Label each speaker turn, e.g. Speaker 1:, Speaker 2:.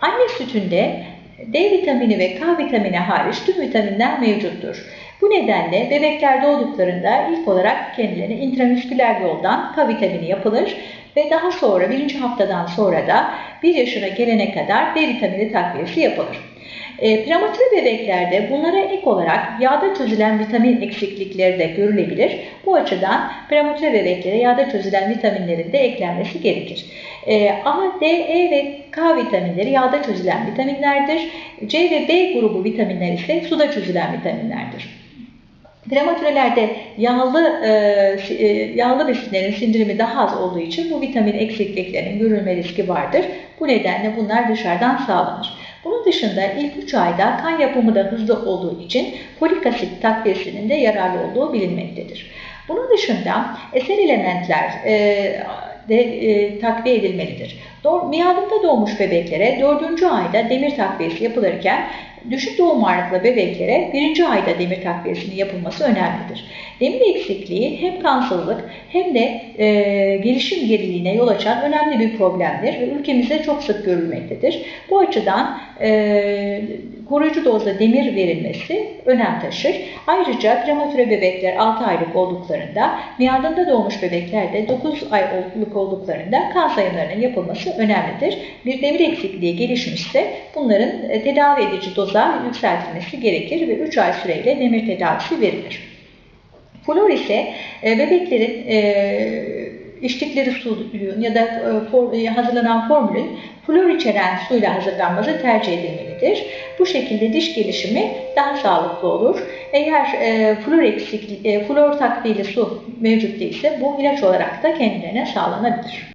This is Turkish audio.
Speaker 1: Anne sütünde D vitamini ve K vitamini hariç tüm vitaminler mevcuttur. Bu nedenle bebekler doğduklarında ilk olarak kendilerine intramüsküler yoldan K vitamini yapılır ve daha sonra birinci haftadan sonra da bir yaşına gelene kadar D vitamini takviyesi yapılır. E, prematüre bebeklerde bunlara ek olarak yağda çözülen vitamin eksiklikleri de görülebilir. Bu açıdan prematüre bebeklere yağda çözülen vitaminlerin de eklenmesi gerekir. E, A, D, E ve K vitaminleri yağda çözülen vitaminlerdir. C ve B grubu vitaminler ise suda çözülen vitaminlerdir. Prematürelerde yağlı e, e, yağlı besinlerin sindirimi daha az olduğu için bu vitamin eksikliklerinin görülme riski vardır. Bu nedenle bunlar dışarıdan sağlanır. Bunun dışında ilk 3 ayda kan yapımı da hızlı olduğu için folik asit takviyesinin de yararlı olduğu bilinmektedir. Bunun dışında eser elementler e, de e, takviye edilmelidir. Do Miyadında doğmuş bebeklere 4. ayda demir takviyesi yapılırken düşük doğum ağırlıklı bebeklere 1. ayda demir takviyesinin yapılması önemlidir. Demir eksikliği hem kansızlık hem de e, gelişim geriliğine yol açan önemli bir problemdir ve ülkemizde çok sık görülmektedir. Bu açıdan e, koruyucu dozda demir verilmesi önem taşır. Ayrıca prematüre bebekler 6 aylık olduklarında, miyadında doğmuş bebekler de 9 aylık olduklarında kan sayımlarının yapılması önemlidir. Bir demir eksikliği gelişmişse bunların e, tedavi edici doza yükseltilmesi gerekir ve 3 ay süreyle demir tedavisi verilir. Flor ise e, bebeklerin e, içtikleri suyun ya da e, hazırlanan formülün flor içeren suyla hazırlanması tercih edilmelidir. Bu şekilde diş gelişimi daha sağlıklı olur. Eğer e, flor eksikliği, flor takviyeli su mevcut değilse bu ilaç olarak da kendilerine sağlanabilir.